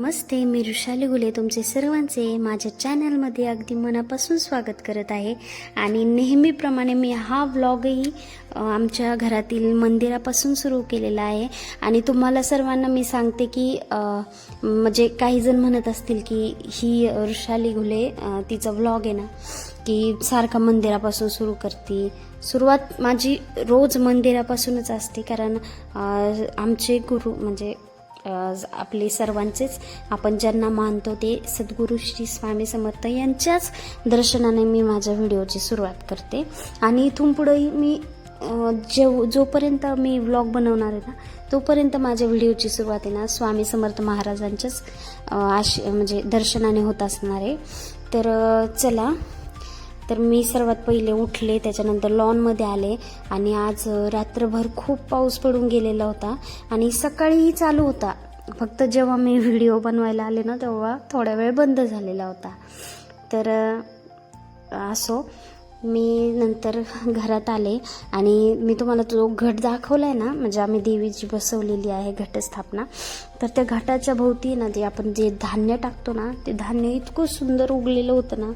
नमस्ते मी ऋषाली गुले तुमचे सर्वांचे माझ्या चॅनलमध्ये अगदी मनापासून स्वागत करत आहे. आणि नेहमीप्रमाणे मी हा व्लॉगही आमच्या घरातील मंदिरापासून सुरू केलेला आहे. आणि तुम्हाला सर्वांना मी सांगते की म्हणजे काही जण म्हणत असतील की ही ऋषाली गुले तिचा व्लॉग आहे ना की सारखा मंदिरापासून सुरू करते. सुरुवात माझी रोज मंदिरापासूनच असते कारण आमचे गुरु म्हणजे आपले सर्वांचेच. आपण ज्यांना मानतो ते सद्गुरू श्री स्वामी समर्थ यांच्याच दर्शनाने मी माझ्या व्हिडिओची सुरुवात करते. आणि इथून पुढेही मी जेव जोपर्यंत मी व्लॉग बनवणार आहे ना तोपर्यंत माझ्या व्हिडिओची सुरुवात आहे ना स्वामी समर्थ महाराजांच्याच आश म्हणजे दर्शनाने होत असणार आहे. तर चला तर मी सर्वात पहिले उठले त्याच्यानंतर लॉनमध्ये आले आणि आज रात्रभर खूप पाऊस पडून गेलेला होता आणि सकाळीही चालू होता. फक्त जेव्हा मी व्हिडिओ बनवायला आले ना तेव्हा थोड्या वेळ बंद झालेला होता. तर असो मी नंतर घरात आले आणि मी तुम्हाला तो घट दाखवला आहे ना म्हणजे आम्ही देवीची बसवलेली आहे घटस्थापना. तर त्या घटाच्या भोवती ना जे आपण जे धान्य टाकतो ना ते धान्य इतकं सुंदर उगलेलं होतं ना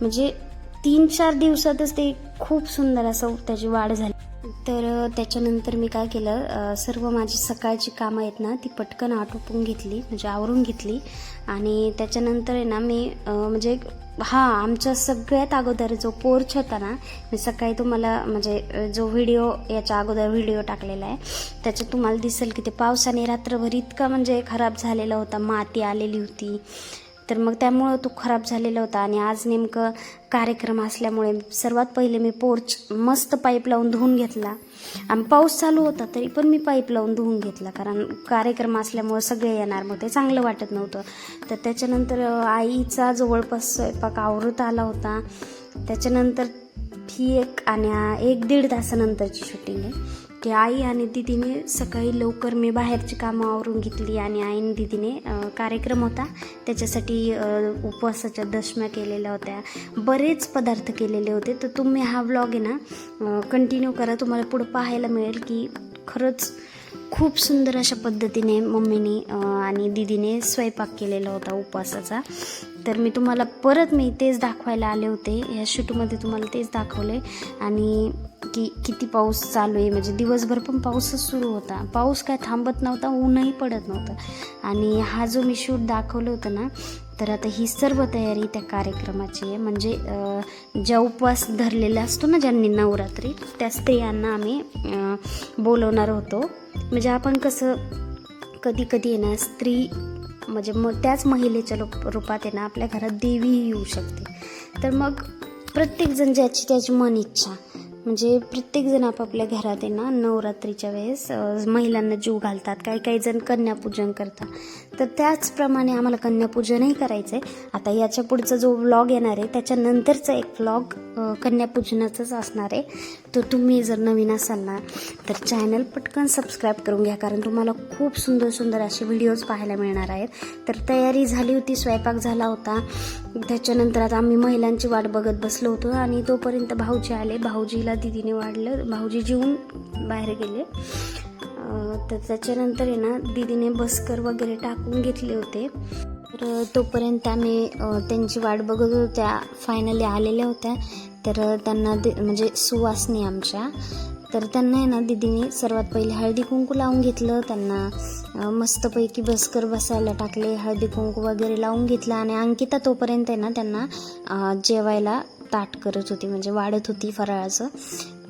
म्हणजे तीन चार दिवसातच ते खूप सुंदर असं त्याची वाढ झाली. तर त्याच्यानंतर मी काय केलं सर्व माझी सकाळची कामं आहेत ना ती पटकन आटोपून घेतली म्हणजे आवरून घेतली. आणि त्याच्यानंतर आहे ना मी म्हणजे हां आमच्या सगळ्यात अगोदर जो पोर्च होता ना मी सकाळी तुम्हाला म्हणजे जो व्हिडिओ याच्या अगोदर व्हिडिओ टाकलेला आहे त्याच्यात तुम्हाला दिसेल की ते पावसाने रात्रभर इतका म्हणजे खराब झालेला होता. माती आलेली होती. तर मग त्यामुळं तो खराब झालेला होता आणि आज नेमकं कार्यक्रम असल्यामुळे सर्वात पहिले मी पोर्च मस्त पाईप लावून धुवून घेतला. आणि पाऊस चालू होता तरी पण मी पाईप लावून धुवून घेतला कारण कार्यक्रम असल्यामुळं सगळे येणार मग ते चांगलं वाटत नव्हतं. तर त्याच्यानंतर आईचा जवळपास स्वयंपाक आवरत आला होता. त्याच्यानंतर ही एक आणि एक दीड तासानंतरची शूटिंग आहे. की आई आणि दिदीने सकाळी लवकर मी बाहेरची कामं आवरून घेतली आणि आईने दिदीने कार्यक्रम होता. त्याच्यासाठी उपवासाच्या दशम्या केलेल्या होत्या. बरेच पदार्थ केलेले होते. तर तुम्ही हा व्लॉग आहे ना कंटिन्यू करा. तुम्हाला पुढं पाहायला मिळेल की खरंच खूप सुंदर अशा पद्धतीने मम्मीने आणि दिदीने स्वयंपाक केलेला होता उपवासाचा. तर मी तुम्हाला परत मी तेच दाखवायला आले होते. ह्या शूटमध्ये तुम्हाला तेच दाखवले. आणि की किती पाऊस चालू आहे. म्हणजे दिवसभर पण पाऊसच सुरू होता. पाऊस काय थांबत नव्हता ऊनही पडत नव्हतं. आणि हा जो मी शूट दाखवलं होतं ना तर आता ही सर्व तयारी त्या कार्यक्रमाची आहे. म्हणजे ज्या उपवास धरलेला असतो ना ज्यांनी नवरात्री त्या स्त्रियांना आम्ही बोलवणार होतो. म्हणजे आपण कसं कधी कधी आहे ना स्त्री म्हणजे मग त्याच महिलेच्या रूप रूपात आहे ना आपल्या घरात देवीही येऊ शकते. तर मग प्रत्येकजण ज्याची त्याची मन इच्छा म्हणजे प्रत्येकजण आपापल्या घरात आहे ना नवरात्रीच्या वेळेस महिलांना जीव घालतात काही काही जण कन्यापूजन करतात. तर त्याचप्रमाणे आम्हाला कन्यापूजनही करायचं आहे आता याच्या पुढचा जो व्लॉग येणार आहे त्याच्यानंतरचा एक व्लॉग कन्यापूजनाचाच असणार आहे. तर तुम्ही जर नवीन असाल ना तर चॅनल पटकन सबस्क्राईब करून घ्या कारण तुम्हाला खूप सुंदर सुंदर असे व्हिडिओज पाहायला मिळणार आहेत. तर तयारी झाली होती स्वयंपाक झाला होता. त्याच्यानंतर आता आम्ही महिलांची वाट बघत बसलो होतो आणि तोपर्यंत भाऊजी आले. भाऊजीला दिदीने वाढलं. भाऊजी जेवून बाहेर गेले. तर त्याच्यानंतर आहे ना दिदीने बस्कर वगैरे टाकून घेतले होते. तर तोपर्यंत आम्ही त्यांची वाट बघत होतो त्या फायनली आलेल्या होत्या. तर त्यांना दे म्हणजे सुवासनी आमच्या. तर त्यांना आहे ना दिदीने सर्वात पहिले हळदी कुंकू लावून घेतलं. त्यांना मस्तपैकी बसकर बसायला टाकले. हळदी कुंकू वगैरे लावून घेतलं. आणि अंकिता तोपर्यंत आहे ना त्यांना जेवायला ताट करत होती म्हणजे वाढत होती फराळाचं.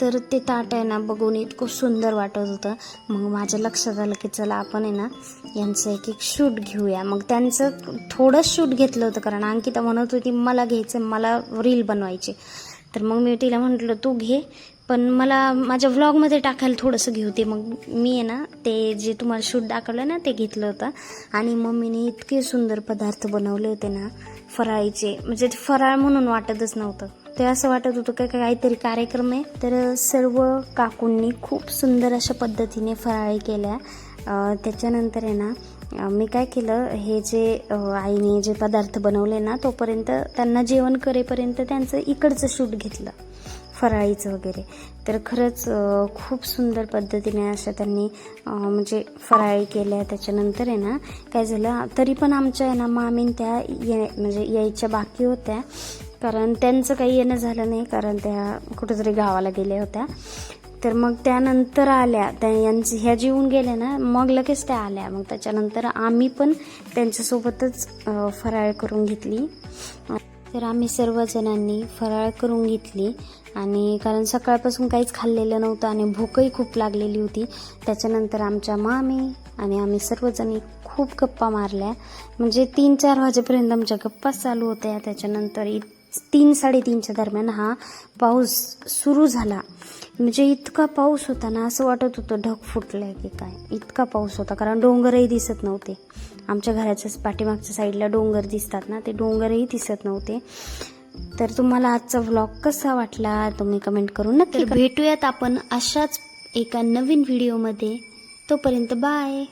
तर ते ताट आहे ना बघून इतकं सुंदर वाटत होतं. मग माझ्या लक्षात आलं की चला आपण आहे ना यांचं एक एक शूट घेऊया. मग त्यांचं थोडं शूट घेतलं होतं कारण अंकिता म्हणत होती मला घ्यायचं मला रील बनवायची. तर मग मी तिला म्हटलं तू घे पण मला माझ्या व्लॉगमध्ये टाकायला थोडंसं घेऊ ते मग मी आहे ना ते जे तुम्हाला शूट दाखवलं ना ते घेतलं होतं. आणि मम्मीने इतके सुंदर पदार्थ बनवले होते ना फराळीचे. म्हणजे ते फराळ म्हणून वाटतच नव्हतं. ते असं वाटत होतं का काहीतरी कार्यक्रम आहे. तर सर्व काकूंनी खूप सुंदर अशा पद्धतीने फराळी केल्या. त्याच्यानंतर आहे ना मी काय केलं हे जे आईने जे पदार्थ बनवले ना तोपर्यंत त्यांना जेवण करेपर्यंत त्यांचं इकडचं शूट घेतलं. फराळीचं वगैरे. तर खरंच खूप सुंदर पद्धतीने अशा त्यांनी म्हणजे फराळी केल्या. त्याच्यानंतर आहे ना काय झालं तरी पण आमच्या आहे ना मामीन त्या ये म्हणजे यायच्या बाकी होत्या. कारण त्यांचं काही येणं झालं नाही कारण त्या कुठेतरी गावाला गेल्या होत्या. तर मग त्यानंतर आल्या त्या यांची ह्या जेवून गेल्या ना मग लगेच त्या आल्या. मग त्याच्यानंतर आम्ही पण त्यांच्यासोबतच फराळ करून घेतली. तर आम्ही सर्वजणांनी फराळ करून घेतली आणि कारण सकाळपासून काहीच खाल्लेलं नव्हतं आणि भूकही खूप लागलेली होती त्याच्यानंतर आमच्या मामी आणि आम्ही सर्वजणी खूप गप्पा मारल्या. म्हणजे तीन चार वाजेपर्यंत आमच्या गप्पा चालू होत्या. त्याच्यानंतर इत तीन साडेतीनच्या दरम्यान हा पाऊस सुरू झाला. म्हणजे इतका पाऊस होता ना असं वाटत होतं ढग फुटलं आहे की काय. इतका पाऊस होता कारण डोंगरही दिसत नव्हते. आमच्या घराच्याच पाठीमागच्या साईडला डोंगर दिसतात ना ते डोंगरही दिसत नव्हते. तर तुम्हाला आजचा व्लॉग कसा वाटला तुम्ही कमेंट करून नक्की भेटूयात आपण अशाच एका नवीन व्हिडिओमध्ये तोपर्यंत बाय